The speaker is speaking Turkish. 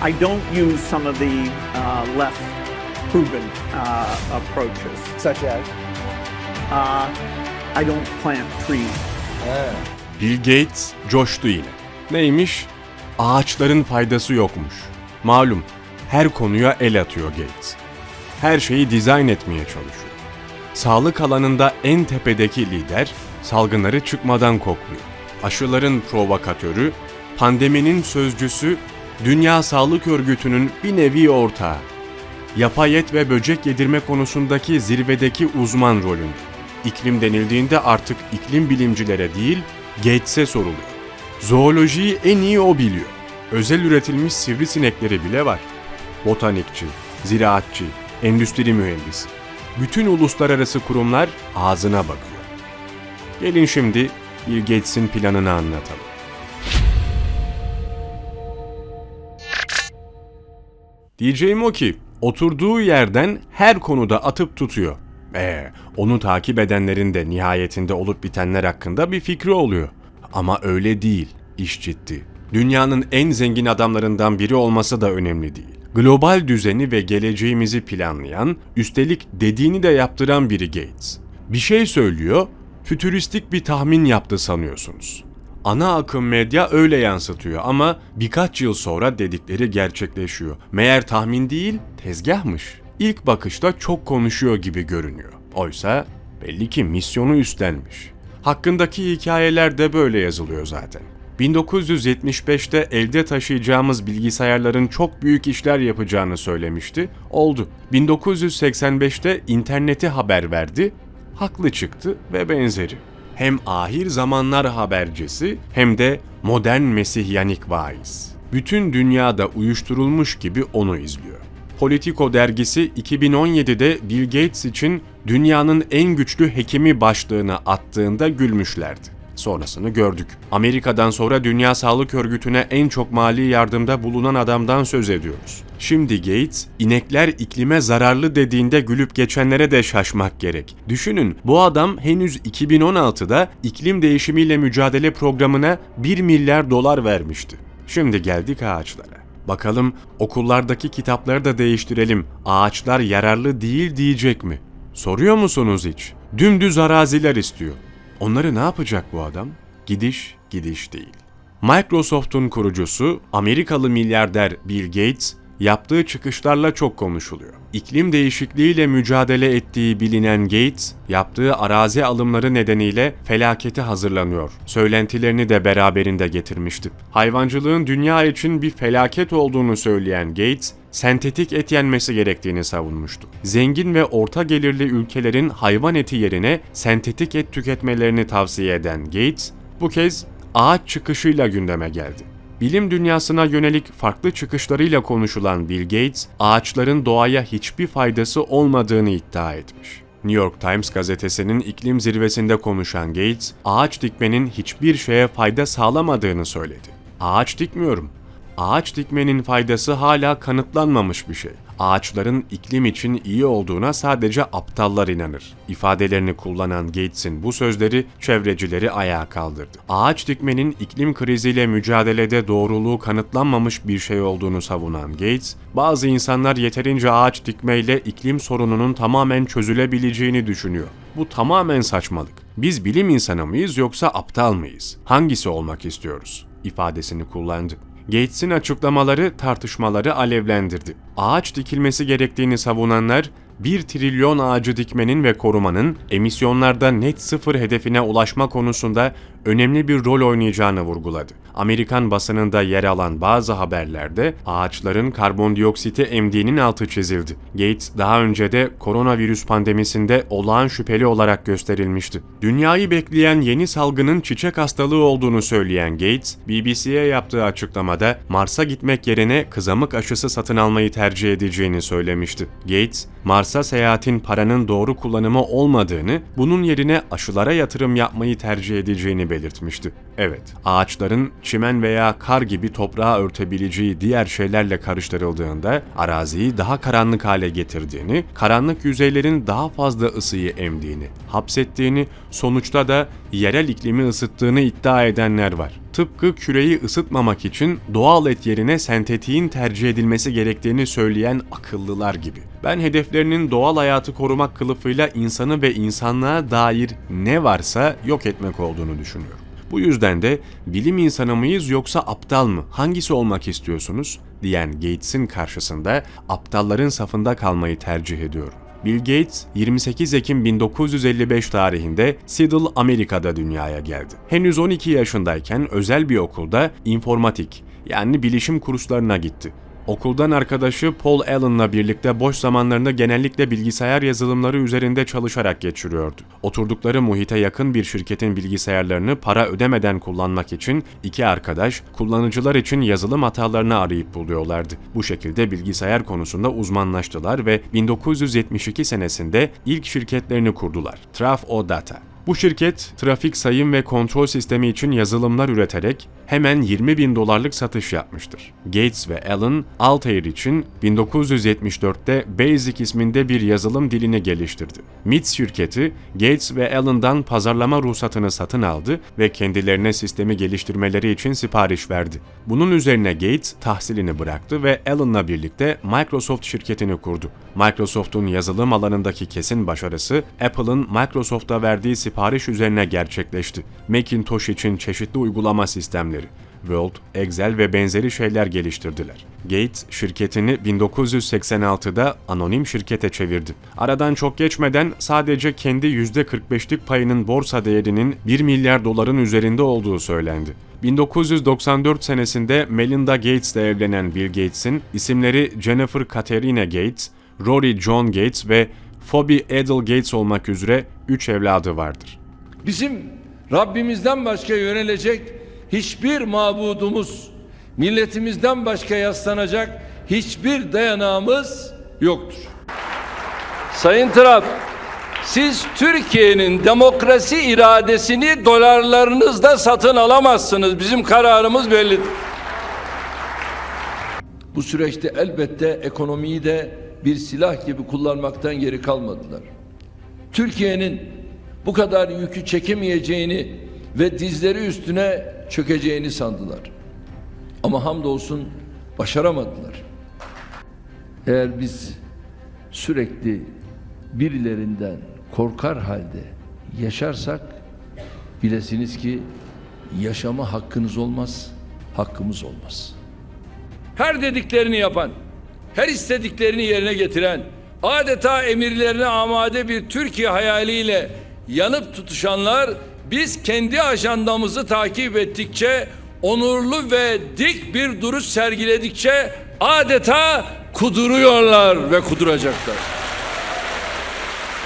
I don't use some of the uh, less proven uh, approaches. Such as? Uh, I don't plant trees. Ha. Bill Gates coştu yine. Neymiş? Ağaçların faydası yokmuş. Malum her konuya el atıyor Gates. Her şeyi dizayn etmeye çalışıyor. Sağlık alanında en tepedeki lider salgınları çıkmadan kokluyor. Aşıların provokatörü, pandeminin sözcüsü, Dünya Sağlık Örgütü'nün bir nevi ortağı. Yapay et ve böcek yedirme konusundaki zirvedeki uzman rolünde. İklim denildiğinde artık iklim bilimcilere değil, Gates'e soruluyor. Zoolojiyi en iyi o biliyor. Özel üretilmiş sivrisinekleri bile var. Botanikçi, ziraatçı, endüstri mühendisi. Bütün uluslararası kurumlar ağzına bakıyor. Gelin şimdi Bill Gates'in planını anlatalım. Diyeceğim o ki oturduğu yerden her konuda atıp tutuyor. Ee, onu takip edenlerin de nihayetinde olup bitenler hakkında bir fikri oluyor. Ama öyle değil, iş ciddi. Dünyanın en zengin adamlarından biri olması da önemli değil. Global düzeni ve geleceğimizi planlayan, üstelik dediğini de yaptıran biri Gates. Bir şey söylüyor, fütüristik bir tahmin yaptı sanıyorsunuz. Ana akım medya öyle yansıtıyor ama birkaç yıl sonra dedikleri gerçekleşiyor. Meğer tahmin değil, tezgahmış. İlk bakışta çok konuşuyor gibi görünüyor. Oysa belli ki misyonu üstlenmiş. Hakkındaki hikayeler de böyle yazılıyor zaten. 1975'te elde taşıyacağımız bilgisayarların çok büyük işler yapacağını söylemişti. Oldu. 1985'te interneti haber verdi. Haklı çıktı ve benzeri hem ahir zamanlar habercisi hem de modern mesihyanik vaiz. Bütün dünyada uyuşturulmuş gibi onu izliyor. Politico dergisi 2017'de Bill Gates için dünyanın en güçlü hekimi başlığını attığında gülmüşlerdi. Sonrasını gördük. Amerika'dan sonra Dünya Sağlık Örgütü'ne en çok mali yardımda bulunan adamdan söz ediyoruz. Şimdi Gates, inekler iklime zararlı dediğinde gülüp geçenlere de şaşmak gerek. Düşünün, bu adam henüz 2016'da iklim değişimiyle mücadele programına 1 milyar dolar vermişti. Şimdi geldik ağaçlara. Bakalım okullardaki kitapları da değiştirelim. Ağaçlar yararlı değil diyecek mi? Soruyor musunuz hiç? Dümdüz araziler istiyor. Onları ne yapacak bu adam? Gidiş gidiş değil. Microsoft'un kurucusu Amerikalı milyarder Bill Gates yaptığı çıkışlarla çok konuşuluyor. İklim değişikliğiyle mücadele ettiği bilinen Gates, yaptığı arazi alımları nedeniyle felakete hazırlanıyor. Söylentilerini de beraberinde getirmişti. Hayvancılığın dünya için bir felaket olduğunu söyleyen Gates, sentetik et yenmesi gerektiğini savunmuştu. Zengin ve orta gelirli ülkelerin hayvan eti yerine sentetik et tüketmelerini tavsiye eden Gates, bu kez ağaç çıkışıyla gündeme geldi. Bilim dünyasına yönelik farklı çıkışlarıyla konuşulan Bill Gates, ağaçların doğaya hiçbir faydası olmadığını iddia etmiş. New York Times gazetesinin iklim zirvesinde konuşan Gates, ağaç dikmenin hiçbir şeye fayda sağlamadığını söyledi. Ağaç dikmiyorum. Ağaç dikmenin faydası hala kanıtlanmamış bir şey. Ağaçların iklim için iyi olduğuna sadece aptallar inanır. İfadelerini kullanan Gates'in bu sözleri çevrecileri ayağa kaldırdı. Ağaç dikmenin iklim kriziyle mücadelede doğruluğu kanıtlanmamış bir şey olduğunu savunan Gates, bazı insanlar yeterince ağaç dikmeyle iklim sorununun tamamen çözülebileceğini düşünüyor. Bu tamamen saçmalık. Biz bilim insanı mıyız yoksa aptal mıyız? Hangisi olmak istiyoruz? ifadesini kullandı. Gates'in açıklamaları tartışmaları alevlendirdi. Ağaç dikilmesi gerektiğini savunanlar 1 trilyon ağacı dikmenin ve korumanın emisyonlarda net sıfır hedefine ulaşma konusunda önemli bir rol oynayacağını vurguladı. Amerikan basınında yer alan bazı haberlerde ağaçların karbondioksiti emdiğinin altı çizildi. Gates daha önce de koronavirüs pandemisinde olağan şüpheli olarak gösterilmişti. Dünyayı bekleyen yeni salgının çiçek hastalığı olduğunu söyleyen Gates, BBC'ye yaptığı açıklamada Mars'a gitmek yerine kızamık aşısı satın almayı tercih edeceğini söylemişti. Gates, Mars'a seyahatin paranın doğru kullanımı olmadığını, bunun yerine aşılara yatırım yapmayı tercih edeceğini belirtmişti. Evet, ağaçların çimen veya kar gibi toprağı örtebileceği diğer şeylerle karıştırıldığında araziyi daha karanlık hale getirdiğini, karanlık yüzeylerin daha fazla ısıyı emdiğini, hapsettiğini, sonuçta da yerel iklimi ısıttığını iddia edenler var. Tıpkı küreyi ısıtmamak için doğal et yerine sentetiğin tercih edilmesi gerektiğini söyleyen akıllılar gibi. Ben hedeflerinin doğal hayatı korumak kılıfıyla insanı ve insanlığa dair ne varsa yok etmek olduğunu düşünüyorum. Bu yüzden de bilim insanı mıyız yoksa aptal mı? Hangisi olmak istiyorsunuz? diyen Gates'in karşısında aptalların safında kalmayı tercih ediyorum. Bill Gates 28 Ekim 1955 tarihinde Seattle, Amerika'da dünyaya geldi. Henüz 12 yaşındayken özel bir okulda informatik yani bilişim kurslarına gitti. Okuldan arkadaşı Paul Allen'la birlikte boş zamanlarını genellikle bilgisayar yazılımları üzerinde çalışarak geçiriyordu. Oturdukları muhite yakın bir şirketin bilgisayarlarını para ödemeden kullanmak için iki arkadaş kullanıcılar için yazılım hatalarını arayıp buluyorlardı. Bu şekilde bilgisayar konusunda uzmanlaştılar ve 1972 senesinde ilk şirketlerini kurdular. Traf-O Data. Bu şirket trafik sayım ve kontrol sistemi için yazılımlar üreterek hemen 20 bin dolarlık satış yapmıştır. Gates ve Allen, Altair için 1974'te Basic isminde bir yazılım dilini geliştirdi. MITS şirketi Gates ve Allen'dan pazarlama ruhsatını satın aldı ve kendilerine sistemi geliştirmeleri için sipariş verdi. Bunun üzerine Gates tahsilini bıraktı ve Allen'la birlikte Microsoft şirketini kurdu. Microsoft'un yazılım alanındaki kesin başarısı Apple'ın Microsoft'a verdiği sipariş üzerine gerçekleşti. Macintosh için çeşitli uygulama sistemleri, Word, Excel ve benzeri şeyler geliştirdiler. Gates şirketini 1986'da anonim şirkete çevirdi. Aradan çok geçmeden sadece kendi %45'lik payının borsa değerinin 1 milyar doların üzerinde olduğu söylendi. 1994 senesinde Melinda Gates'le evlenen Bill Gates'in isimleri Jennifer Katerina Gates, Rory John Gates ve Phoebe Edel Gates olmak üzere 3 evladı vardır. Bizim Rabbimizden başka yönelecek hiçbir mabudumuz, milletimizden başka yaslanacak hiçbir dayanağımız yoktur. Sayın Trump, siz Türkiye'nin demokrasi iradesini dolarlarınızda satın alamazsınız. Bizim kararımız bellidir. Bu süreçte elbette ekonomiyi de bir silah gibi kullanmaktan geri kalmadılar. Türkiye'nin bu kadar yükü çekemeyeceğini ve dizleri üstüne çökeceğini sandılar. Ama hamdolsun başaramadılar. Eğer biz sürekli birilerinden korkar halde yaşarsak bilesiniz ki yaşama hakkınız olmaz, hakkımız olmaz. Her dediklerini yapan, her istediklerini yerine getiren, adeta emirlerine amade bir Türkiye hayaliyle yanıp tutuşanlar biz kendi ajandamızı takip ettikçe onurlu ve dik bir duruş sergiledikçe adeta kuduruyorlar ve kuduracaklar.